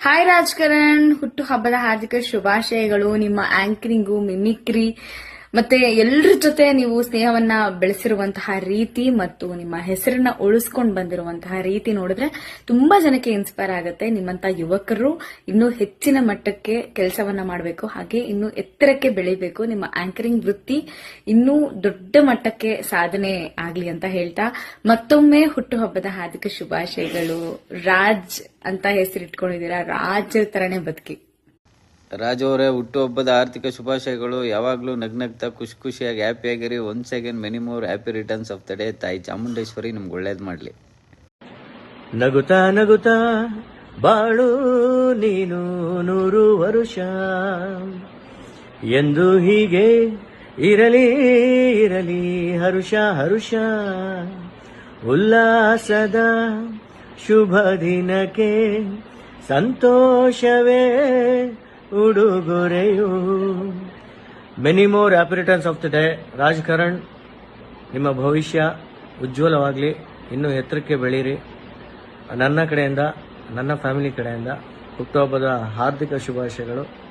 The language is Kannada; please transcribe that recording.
ಹಾಯ್ ರಾಜ್ಕರಣ್ ಹುಟ್ಟು ಹಬ್ಬದ ಹಾರ್ದಿಕ ಶುಭಾಶಯಗಳು. ನಿಮ್ಮ ಆಂಕರಿಂಗು ಮಿಮಿಕ್ರಿ. ಮತ್ತೆ ಎಲ್ಲರ ಜೊತೆ ನೀವು ಸ್ನೇಹವನ್ನ ಬೆಳೆಸಿರುವಂತಹ ರೀತಿ ಮತ್ತು ನಿಮ್ಮ ಹೆಸರನ್ನ ಉಳಿಸ್ಕೊಂಡು ಬಂದಿರುವಂತಹ ರೀತಿ ನೋಡಿದ್ರೆ ತುಂಬಾ ಜನಕ್ಕೆ ಇನ್ಸ್ಪೈರ್ ಆಗುತ್ತೆ. ನಿಮ್ಮಂತ ಯುವಕರು ಇನ್ನೂ ಹೆಚ್ಚಿನ ಮಟ್ಟಕ್ಕೆ ಕೆಲಸವನ್ನ ಮಾಡಬೇಕು. ಹಾಗೆ ಇನ್ನೂ ಎತ್ತರಕ್ಕೆ ಬೆಳಿಬೇಕು. ನಿಮ್ಮ ಆಂಕರಿಂಗ್ ವೃತ್ತಿ ಇನ್ನೂ ದೊಡ್ಡ ಮಟ್ಟಕ್ಕೆ ಸಾಧನೆ ಆಗ್ಲಿ ಅಂತ ಹೇಳ್ತಾ ಮತ್ತೊಮ್ಮೆ ಹುಟ್ಟುಹಬ್ಬದ ಹಾರ್ದಿಕ ಶುಭಾಶಯಗಳು. ರಾಜ್ ಅಂತ ಹೆಸರಿಟ್ಕೊಂಡಿದ್ದೀರಾ? ರಾಜ್ ತರನೇ ಬದುಕಿ. ರಾಜು ಅವರೇ, ಹುಟ್ಟುಹಬ್ಬದ ಆರ್ಥಿಕ ಶುಭಾಶಯಗಳು. ಯಾವಾಗಲೂ ನಗ್ನಗ್ತಾ, ಖುಷಿ ಖುಷಿಯಾಗಿ ಹ್ಯಾಪಿಯಾಗಿರಿ one second many more happy returns of the day ತಾಯಿ ಚಾಮುಂಡೇಶ್ವರಿ, ನಿಮ್ಗೆ ಒಳ್ಳೇದು ಮಾಡಲಿ. ನಗುತಾ ನಗುತಾ, ಬಾಳು ನೀನು ನೂರು ವರುಷ. ಎಂದು ಹೀಗೆ ಇರಲಿ ಇರಲಿ, ಹರುಷ ಹರುಷ. ಉಲ್ಲಾಸದ ಶುಭ ದಿನಕ್ಕೆ ಸಂತೋಷವೇ ಉಡುಗೊರೆಯು. Many more operators of the day ರಾಜಕಾರಣ್, ನಿಮ್ಮ ಭವಿಷ್ಯ ಉಜ್ವಲವಾಗಲಿ. ಇನ್ನೂ ಎತ್ತರಕ್ಕೆ ಬೆಳೀರಿ. ನನ್ನ ಕಡೆಯಿಂದ, ನನ್ನ ಫ್ಯಾಮಿಲಿ ಕಡೆಯಿಂದ, ಹುಟ್ಟುಹಬ್ಬದ ಹಾರ್ದಿಕ ಶುಭಾಶಯಗಳು.